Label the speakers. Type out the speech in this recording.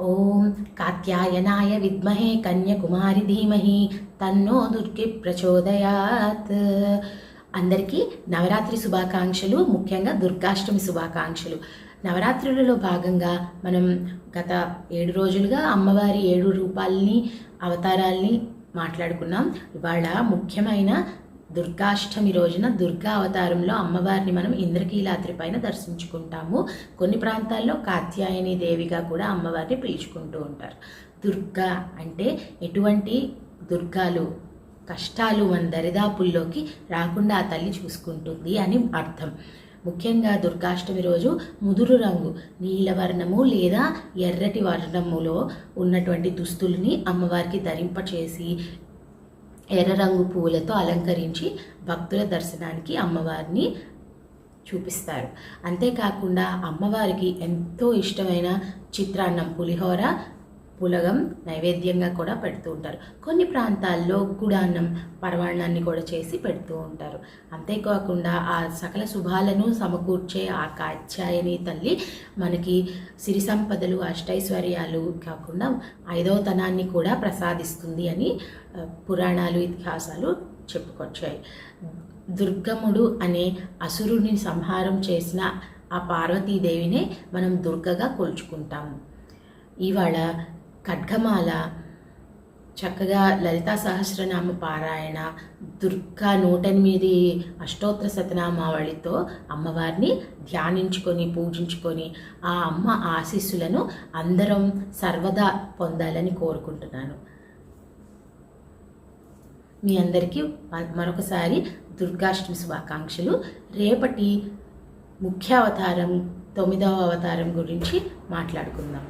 Speaker 1: ఓం కాత్యాయనాయ విద్మహే కన్యకుమారి ధీమహి తన్నో దుర్గి ప్రచోదయాత్. అందరికీ నవరాత్రి శుభాకాంక్షలు ముఖ్యంగా దుర్గాష్టమి శుభాకాంక్షలు. నవరాత్రులలో భాగంగా మనం గత ఏడు రోజులుగా అమ్మవారి ఏడు రూపాలని అవతారాల్ని మాట్లాడుకున్నాం. ఇవాళ ముఖ్యమైన దుర్గాష్టమి రోజున దుర్గా అవతారంలో అమ్మవారిని మనం ఇంద్రకీలాద్రి పైన దర్శించుకుంటాము. కొన్ని ప్రాంతాల్లో కాత్యాయని దేవిగా కూడా అమ్మవారిని పిలుచుకుంటూ ఉంటారు. దుర్గా అంటే ఎటువంటి దుర్గాలు కష్టాలు మన దరిదాపుల్లోకి రాకుండా ఆ తల్లి చూసుకుంటుంది అని అర్థం. ముఖ్యంగా దుర్గాష్టమి రోజు ముదురు రంగు నీలవర్ణము లేదా ఎర్రటి వర్ణములో ఉన్నటువంటి దుస్తుల్ని అమ్మవారికి ధరింపచేసి ఎర్ర రంగు పువ్వులతో అలంకరించి భక్తుల దర్శనానికి అమ్మవారిని చూపిస్తారు. అంతేకాకుండా అమ్మవారికి ఎంతో ఇష్టమైన చిత్రాన్నం పులిహోర పులగం నైవేద్యంగా కూడా పెడుతూ ఉంటారు. కొన్ని ప్రాంతాల్లో గుడాన్నం పరవాణాన్ని కూడా చేసి పెడుతూ ఉంటారు. అంతేకాకుండా ఆ సకల శుభాలను సమకూర్చే ఆ కాత్యాయని తల్లి మనకి సిరి సంపదలు అష్టైశ్వర్యాలు కాకుండా ఐదవతనాన్ని కూడా ప్రసాదిస్తుంది అని పురాణాలు ఇతిహాసాలు చెప్పుకొచ్చాయి. దుర్గముడు అనే అసురుని సంహారం చేసిన ఆ పార్వతీదేవినే మనం దుర్గగా కొలుచుకుంటాము ఇవాళ ఖడ్గమాల చక్కగా లలితా సహస్రనామ పారాయణ దుర్గా నూటెనిమిది అష్టోత్తర శతనామావళితో అమ్మవారిని ధ్యానించుకొని పూజించుకొని ఆ అమ్మ ఆశీస్సులను అందరం సర్వదా పొందాలని కోరుకుంటున్నాను. మీ అందరికీ మరొకసారి దుర్గాష్టమి శుభాకాంక్షలు. రేపటి ముఖ్య అవతారం తొమ్మిదవ అవతారం గురించి మాట్లాడుకుందాం.